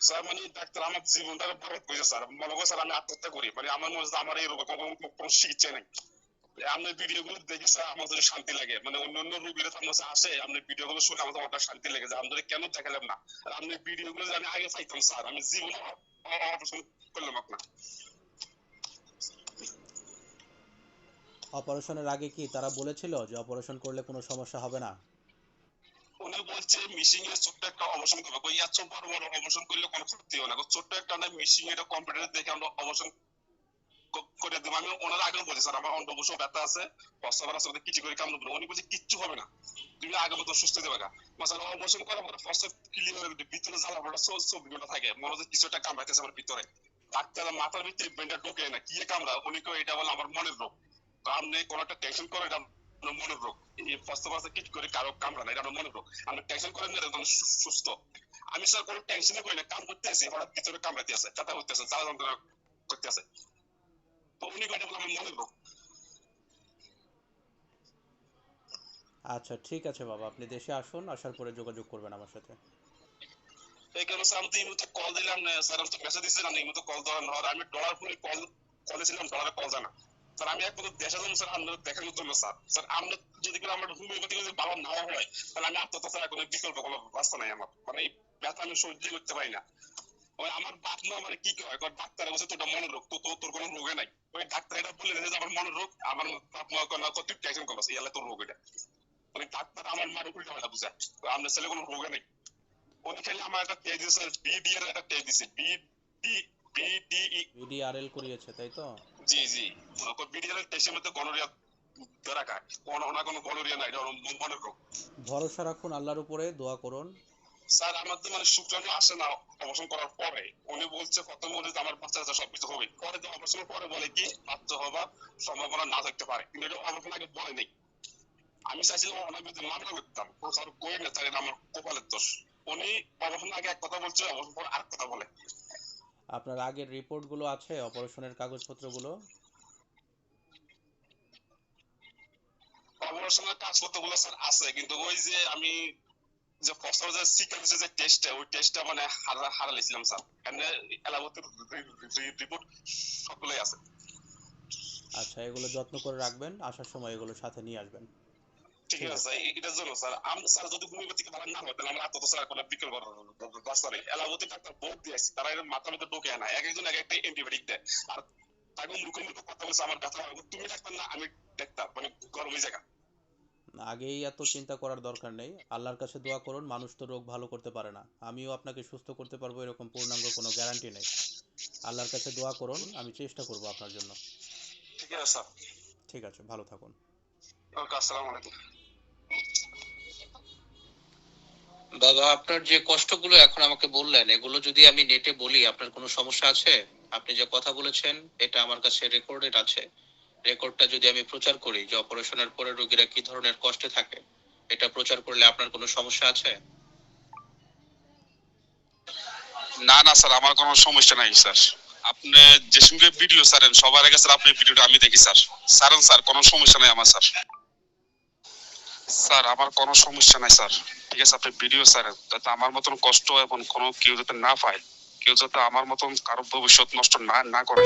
Sir মানে doctor আমার করেছে, স্যার। মনে করে, স্যার, আমি আত্মহত্যা করি। মানে আমার মনে হচ্ছে আমার কোনো চিকিৎসা নেই। আপনার ভিডিও গুলো দেখে, স্যার শান্তি লাগে। মানে অন্য অন্য রোগীরা আসে আপনার ভিডিও গুলো শুনে শান্তি লেগে যায়। আমাদের কেন দেখালাম না? আর আপনার ভিডিও গুলো আমি আগে পাইতাম, স্যার, আমি অপারেশন করলাম আপনার। অপারেশনের আগে কি তারা বলেছিল যে অপারেশন করলে কোনো সমস্যা হবে না? উনি বলছে এর ছোট্ট একটা অবসান করবে। কই এত বড় বড় অবসান করলে কোনো ক্ষতি হবে না। ছোট্ট একটা কম্পিউটারে দেখে আমরা অবসান করে আমি ওনার স্যার, আমার ব্যথা আছে কিছু করে উনি বলছে, কিচ্ছু হবে না। তুমি আগে মতো সুস্থ দেবে না মাসাল অবসান করার পরে হয়ে ভিতরে জ্বালা পড়া ঘণ্টা থাকে। মনে হচ্ছে কিছু একটা কামড়াইতেছে আমার ভিতরে। ডাক্তার মাথার ভিতরে ব্রেনটা ঢুকে না। কি কামড়া উনি কেউ এটা বলে আমার মনের রোগ। আপনি কোনো একটা টেনশন করে মনের রোগ প্রস্তাব কিছু করে কারও কামড়া না এটা আমার রোগ আপনি টেনশন করেন না এটা সুস্থ। আমি স্যার কোনো টেনশনই করি না কাম করতে আছি হঠাৎ ভিতরে কামড়াতে আছে চাতা জ্বালা যন্ত্রণা করতে আছে তো উনি কয়টা বলে আমার মনের রোগ আচ্ছা ঠিক আছে বাবা আপনি দেশে আসুন আসার পরে যোগাযোগ করবেন আমার সাথে। এই কারণে স্যার আমি তো এই মুহূর্তে কল দিলাম না স্যার আমি তো মেসেজ এই মুহূর্তে কল দেওয়ার আমি ডলার কল দিয়েছিলাম ডলারে কল জানা। স্যার, আমি একমাত্র দেশের জন্য স্যার, আপনাদের দেখানোর জন্য স্যার। স্যার আমরা যদি করে আমার হোমিওপ্যাথি যদি ভালো না হয়, তাহলে আমি আত্মহত্যা কোনো বিকল্প, কোনো রাস্তা নাই আমার। মানে এই ব্যথা আমি সহ্য করতে পারি না। ওই আমার বাপ মা মানে কি কয়? কয়, ডাক্তার বলছে তোর মনের রোগ তো তোর কোনো রোগে নাই। ওই ডাক্তার এটা বলে দিয়েছে আমার মনের রোগ আমার বাপ মা কয়, না তুই টেনশন করছিস ইয়ালে তোর রোগ এটা। মানে ডাক্তার আমার মার উল্টা পাল্টা বুঝায় তো আপনার ছেলে কোনো রোগে নাই। উনি খালি আমার একটা টেস্ট দিয়েছে বিডি এর একটা টেস্ট দিছে বিডি বিডিই ইডিআরএল করিয়েছে, তাই তো? জি জি। বিডি এর টেস্টের মধ্যে কোনো নাই ওর ভরসা রাখুন আল্লাহর উপরে দোয়া করুন। স্যার আমার তো মানে শুক্রাণু আসে না অপারেশন করার পরে। উনি বলছে প্রথম বলে আমার বাচ্চা কাচ্চা সবকিছু হবে। পরে অপারেশনের পরে বলে কি বাচ্চা হবার সম্ভাবনা না থাকতে পারে। কিন্তু এটা অপারেশন আগে বলে নেই। আমি চাইছিলাম ওনার বিরুদ্ধে মামলা করতাম। স্যার কই না তাহলে আমার কপালের দোষ। উনি অপারেশন আগে এক কথা বলছে অপারেশন পরে আর কথা বলে। আপনার আগের রিপোর্টগুলো আছে অপারেশনের কাগজপত্রগুলো? অপারেশনের কাজপত্রগুলো স্যার আছে কিন্তু ওই যে আমি যে প্রস্তাব যে যে টেস্টটা ওই টেস্টটা মানে হারা স্যার। এমনি এলাবতের রিপোর্ট সবগুলোই আছে। আচ্ছা এগুলো যত্ন করে রাখবেন আসার সময় এগুলো সাথে নিয়ে আসবেন। ঠিক ঠিক আছে এটার জন্য স্যার আমরা স্যার যদি হোমিওপ্যাথিক ভালো না হয় তাহলে আমরা আত্মত স্যার কোনো বিকল্প রাস্তা ডাক্তার বহুত দিয়েছি তারা এর মাথার মধ্যে ঢোকে না। এক একজন এক একটা অ্যান্টিবায়োটিক দেয়। আর তাকে মুখে মুখে কথা বলছে আমার ব্যথা তুমি ডাক্তার না আমি ডাক্তার মানে গরমই জায়গা আগেই এত চিন্তা করার দরকার নেই। আল্লাহর কাছে দোয়া করুন মানুষ তো রোগ ভালো করতে পারে না। আমিও আপনাকে সুস্থ করতে পারব এরকম পূর্ণাঙ্গ কোনো গ্যারান্টি নেই। আল্লাহর কাছে দোয়া করুন আমি চেষ্টা করব আপনার জন্য। ঠিক আছে স্যার। ঠিক আছে ভালো থাকুন। ওকে আসসালামু আলাইকুম। বাবা আপনার যে কষ্টগুলো এখন আমাকে বললেন, এগুলো যদি আমি নেটে বলি, আপনার কোনো সমস্যা আছে? আপনি যে কথা বলেছেন, এটা আমার কাছে রেকর্ডেড আছে। রেকর্ডটা যদি আমি প্রচার করি, যে অপারেশনের পরে রোগীরা কি ধরনের কষ্টে থাকে, এটা প্রচার করলে আপনার কোনো সমস্যা আছে? না না, স্যার, আমার কোনো সমস্যা নাই, স্যার। আপনি যে সঙ্গে ভিডিও ছাড়েন, সবার আগে স্যার আপনি ভিডিওটা আমি দেখি, স্যার। ছাড়েন, স্যার, কোনো সমস্যা নাই আমার, স্যার। স্যার, আমার কোনো সমস্যা নাই, স্যার। ঠিক আছে, আপনি বিডিও ছাড়েন। যাতে আমার মতন কষ্ট এবং কোনো কেউ যাতে না পায়, কেউ যাতে আমার মতন কারও ভবিষ্যৎ নষ্ট না না করে।